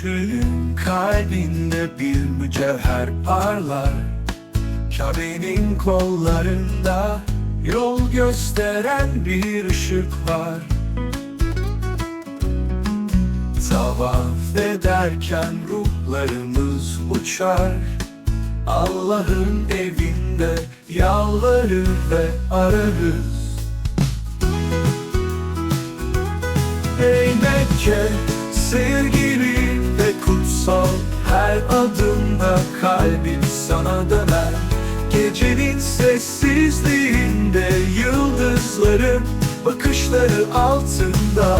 çölün kalbinde bir mücevher parlar. Kabe'nin kollarında yol gösteren bir ışık var. Tavaf ederken ruhlarımız uçar. Allah'ın evinde yalvarır ve ararız. Ey Mekke sevgili Her adımda kalbim sana döner. Gecenin sessizliğinde yıldızların bakışları altında.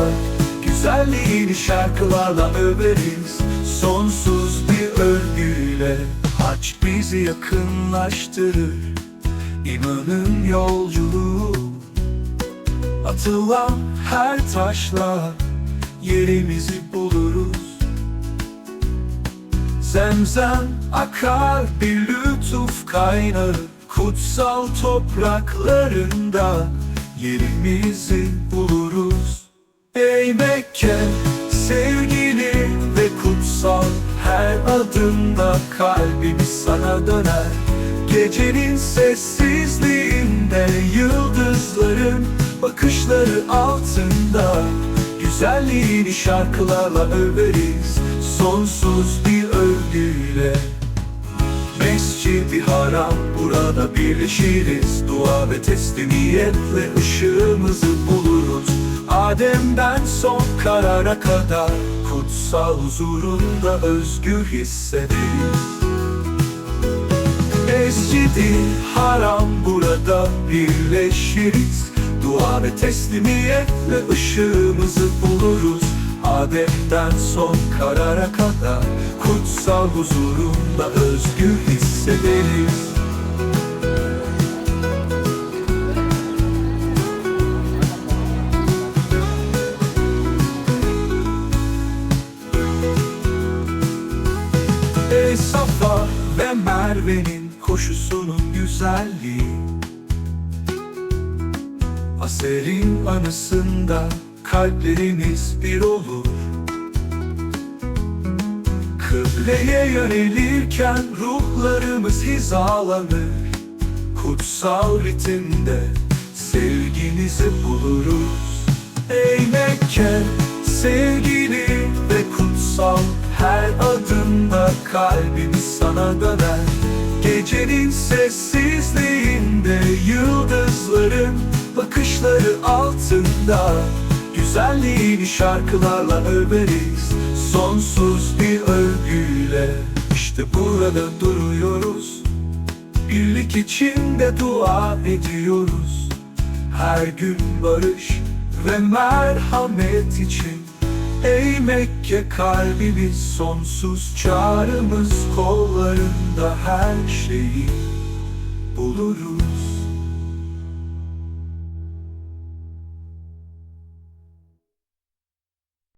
Güzelliğini şarkılarla överiz. Sonsuz bir övgüyle Haç bizi yakınlaştırır. İmanın yolculuğu Atılan her taşla yerimizi buluruz Zemzem akar bir lütuf kaynağı Kutsal topraklarında. Yerimizi buluruz. Ey Mekke sevgili ve kutsal Her adımda kalbimiz sana döner. Gecenin sessizliğinde yıldızların bakışları altında. Güzelliğini şarkılarla överiz sonsuz bir övgüyle. Mescid-i Haram burada birleşiriz. Dua ve teslimiyetle ışığımızı buluruz. Adem'den son karara kadar Kutsal huzurunda özgür hissederiz. Mescid-i Haram burada birleşiriz. Dua ve teslimiyetle ışığımızı buluruz. Adem'den son karara kadar Kutsal huzurunda özgür hissederiz Ey Safa ve Merve'nin koşusunun güzelliği. Aser'in anısında kalplerimiz bir olur Kıbleye yönelirken ruhlarımız hizalanır. Kutsal ritimde sevginizi buluruz. Ey Mekke sevgili ve kutsal Her adımda kalbimiz sana döner. Gecenin sessizliğinde yıldızların bakışları altında. Güzelliğini şarkılarla överiz Sonsuz bir övgüyle İşte burada duruyoruz. Birlik içinde dua ediyoruz. Her gün barış ve merhamet için. Ey Mekke kalbimiz sonsuz çağrımız kollarında her şeyi buluruz